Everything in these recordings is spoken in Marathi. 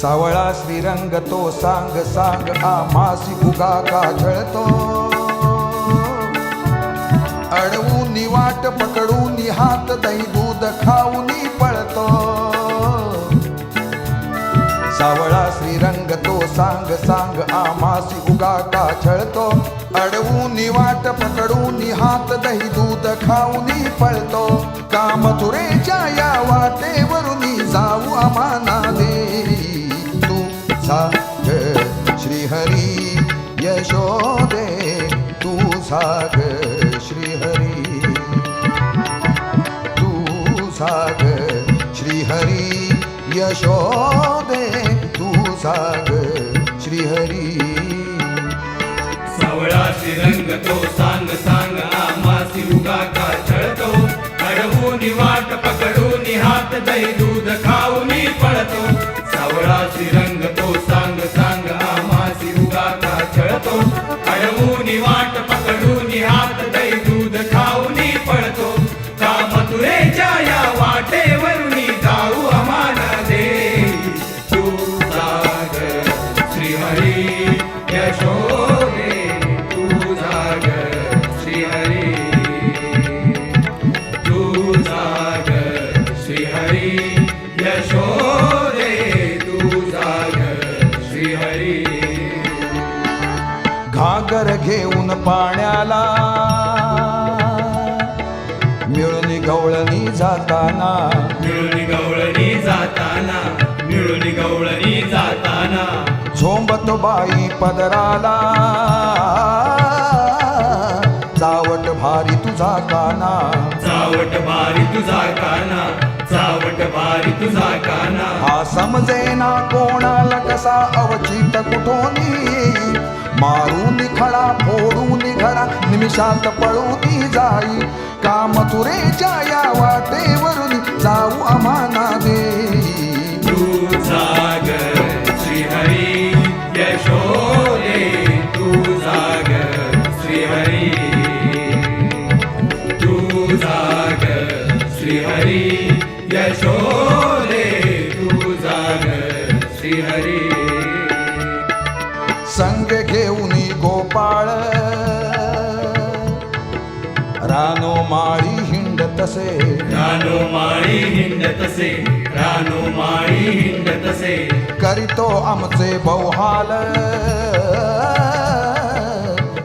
सावळा श्रीरंग तो सांग सांग आमासी फुगा का झळतो अडवून वाट पकडून हात दही दूध खाऊन पळतो. सावळा श्रीरंग तो सांग सांग आमासी उगा का छळतो अडवून वाट पकडून हात दही दूध खाऊन पळतो. कामथुरेच्या या वाटेवरून जाऊ आमान श्रीहरी यशोदे तू साग श्रीहरी. तू साग श्रीहरी यशोदे तू साग श्रीहरी. सावळा रंग तो सांग सांग आमासी उगा का छळतो अडवून वाट पकडून हात दै दूध खाऊनी पळतो. सावळा रंग घागर घेऊन पाण्याला. मिळून गवळणी जाताना. मिळून गवळणी जाताना मिळून गवळणी जाताना. झोंबत बाई पदराला. चावट भारी तुझा काना चावट भारी तुझा काना चावट भारी तुझा काना हा समजेना कोणाला कसा अवचित कुठोनी. मारून खडा फोडून घडा निमिषात पळून जाई. का मथुरेच्या या वाटेवरून जाऊ आम्हाला दे तू श्रीहरी. संग घेऊन गोपाळ. रानो माळी हिंड तसे. रानो माळी हिंड तसे रानो माळी हिंड तसे. करीतो आमचे बहुहाल.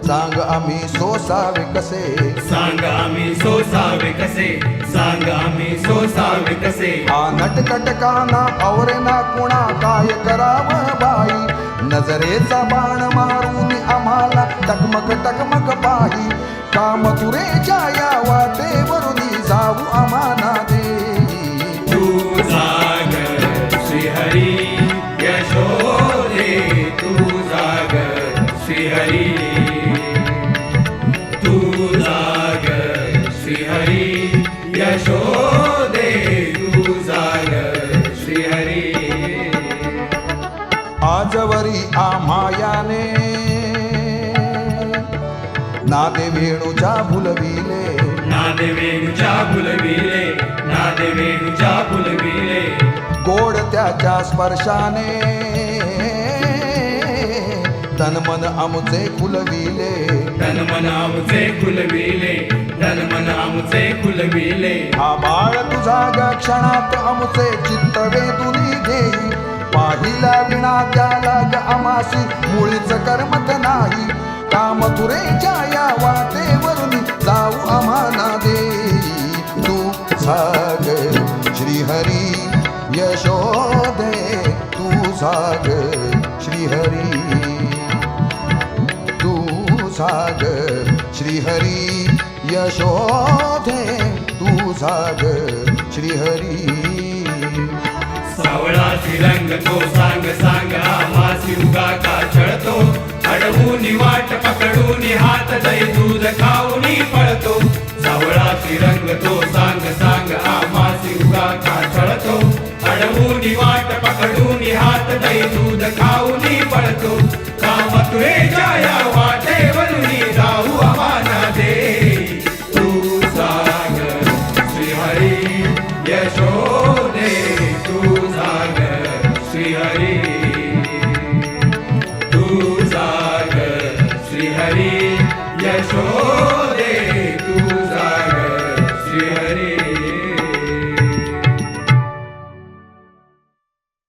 सांग आम्ही सोसावे कसे. सांग आम्ही सोसावे कसे सांग आम्ही सोसावे कसे. हा नटकट काना औरेना कुणा काय करावं बाई. नजरेचा बाण मारून आम्हाला टकमक टकमक पाही. का मथुरेच्या या वाटेवरून जाऊ आम्हाला दे. तू जाग श्रीहरी यशोदे तू जाग श्रीहरी. तू जाग श्रीहरी यशोदे नादे वेणूच्या भुलविले नादे वेणूच्या फुलविले नादे वेणूच्या फुलविले. गोड त्याच्या स्पर्शाने. तन मन आमचे फुलविले तन मन आमचे फुलविले तन मन आमचे फुलविले हा बाळ तुझा ग क्षणात आमचे चित्त वेधून घेई. पाहिला विना त्याला ग आमासी मुळीच करमत नाही. का मथुरेच्या या वाटेवरून जाऊ आम्हाला दे. तू साग श्रीहरी यशोदे तू साग श्रीहरी. तू साग श्रीहरी यशोदे तू साग श्रीहरी. सावळा रंग तो सांग सांग आम्हा शिवगा का छळतो अडवून वाट पकडून हात दही दूध खाऊनी पळतो. सावळा रंग तो सांग सांग आमासी उगा का छळतो अडवून वाट पकडून हात दही दूध યશોદે.